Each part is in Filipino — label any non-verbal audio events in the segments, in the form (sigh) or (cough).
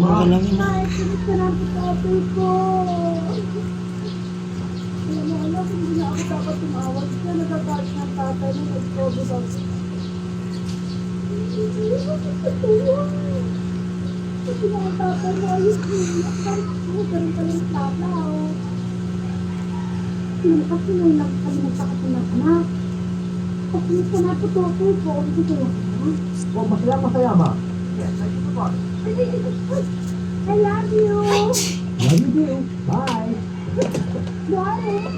Galawin na. Na po tatay ko. Alam mo, alam, hindi na ako dapat tumawag ka. Nagagalit ng tatay mo. Nag-COVID ako. Hindi ako totoo. Kasi mga tatay mo, ayos mo. Ako, ganun ka ng tataw. Sino kasi nung nagkali nagkakasal ng anak. Kasi ka na po tatay ko. Kasi kaya ka. Oh, masaya, masaya ba? I love you. Love you too. Bye. Darling.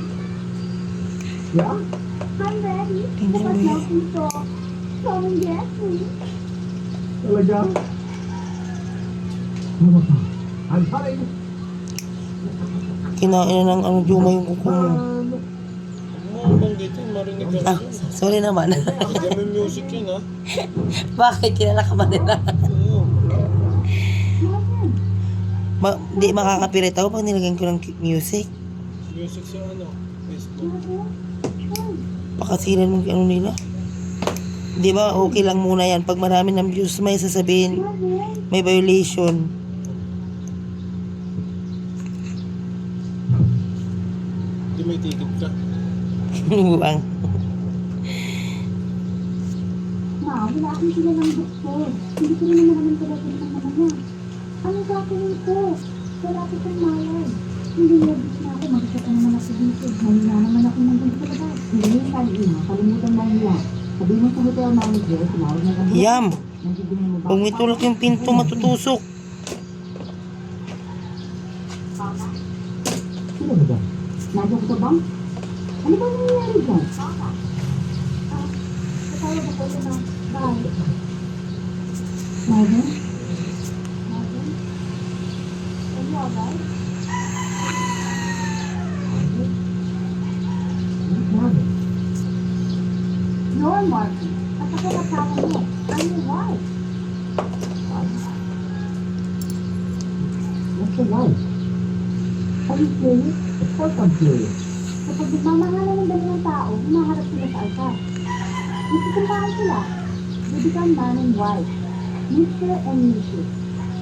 Yeah? I'm ready. Tingnan mo Bukas yan. na and get me. Talaga? Ano ka? I'm sorry. Kinain na ng ano, Juma yung kuko mo. Dito, marinig ka Ah, sorry naman. Dami music yun (laughs) ha. Bakit? Kilala ka ba nila? Ma di makakapirit ako pag nilagyan ko ng music. Music sa ano, Facebook. Pakasilan mo yung ano nila. Di ba, okay lang muna yan. Pag marami ng views, may sasabihin, may violation. Hindi may ticket ka. Buwang. Ma, wala akong sila ng doktor. Hindi ko rin naman ang telepono ng mama niya. Ano gagawin ko? Wala ko pang malay. Hindi nervous na ako. Mag-isa pa naman ako dito. Mahina naman ako ng gusto sa labas. Hindi yung tayo ina, kalimutan lang niya. Sabi mo sa hotel manager, tumawag na kami. Yam! Mo? Pag may tulak yung pinto, matutusok. Sino ba ba? Nandiyan ka ba? Ano ba nangyayari dyan? Katawag ako sa na bahay. Marvin? Are you alright? Ano? You're Marvin. At ako asawa mo. Your wife. What's the life? Are you serious? Of course I'm. Kapag nagmamahalan ng dalawang tao, humaharap sila sa altar. Nagsisimbahan sila. They become man and wife. Mr. and Mrs.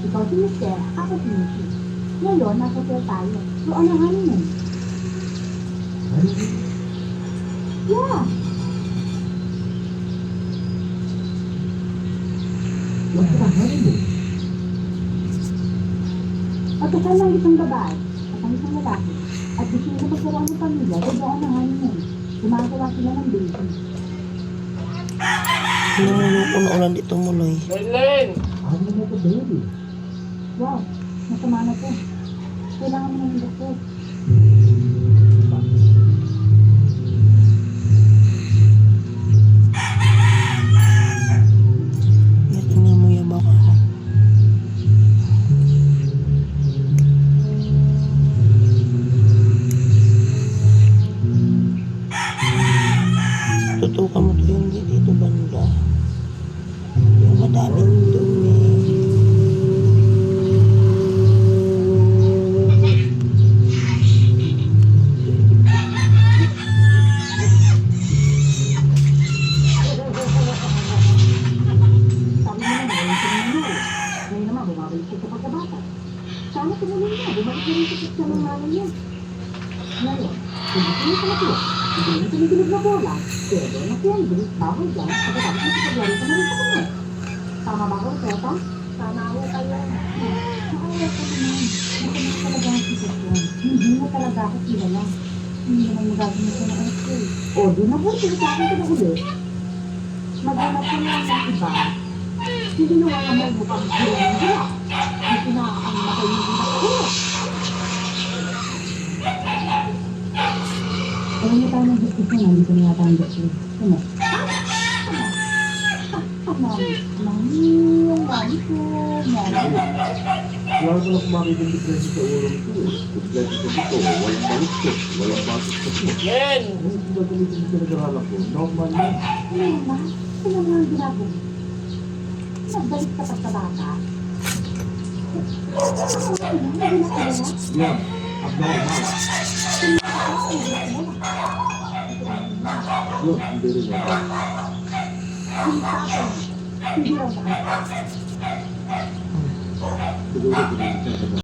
Ikaw si Mr. Ako si Mrs. Ngayon, hotel tayo. So, ano honeymoon? Ano? Yeah. What's the honeymoon? Pagkasal ng isang babae at ang isang lalaki at gusto nila magkaroon ng pamilya, gagawin ng honeymoon. Gumagawa sila ng baby. Namuloko na ulan dito muloy. Marlene! I'm gonna make a baby. Wow, masama na to. Kailangan mo ng doktor. Tutukan mo to yung dito banda. Yung madaming Sana tumulong niya, bumalik na rin siya sa ng nanay niya. Ngayon, niya sa matulog, hindi niya tumigilig na bola, pero nakiyanggol, bawal dyan, pagkatapos nagsipaglaro ka na rin sa kanya. Tama ba ako, Teta? Tama ko kayo. Maawa ka naman. Makamas talaga ang sitwasyon. Hindi mo talaga ako kilala. Hindi naman magagawa ko na anak ko. eh. O, di na po, sinasakit ko na ulit. Maghanap ko na ng iba. Hindi nyo nga mo bukang hirang ng hirap. Hindi na ang makalimit na ulo. Alam niyo tayo ng diskusyon, nandito na yata ang doktor. Ano? Mami, yung mami ko. Wala ko lang makikita yung difference sa ulo ko. Kompleto sa dito, walang palustot, walang pasok sa dito. Len! Ano ba tumitin sa nag-aaral ko? Normal yan. Mama, ano nga ang ginagawa? Nagbalik pa sa bata? Yeah. Abnormal. Yun, hindi rin yan.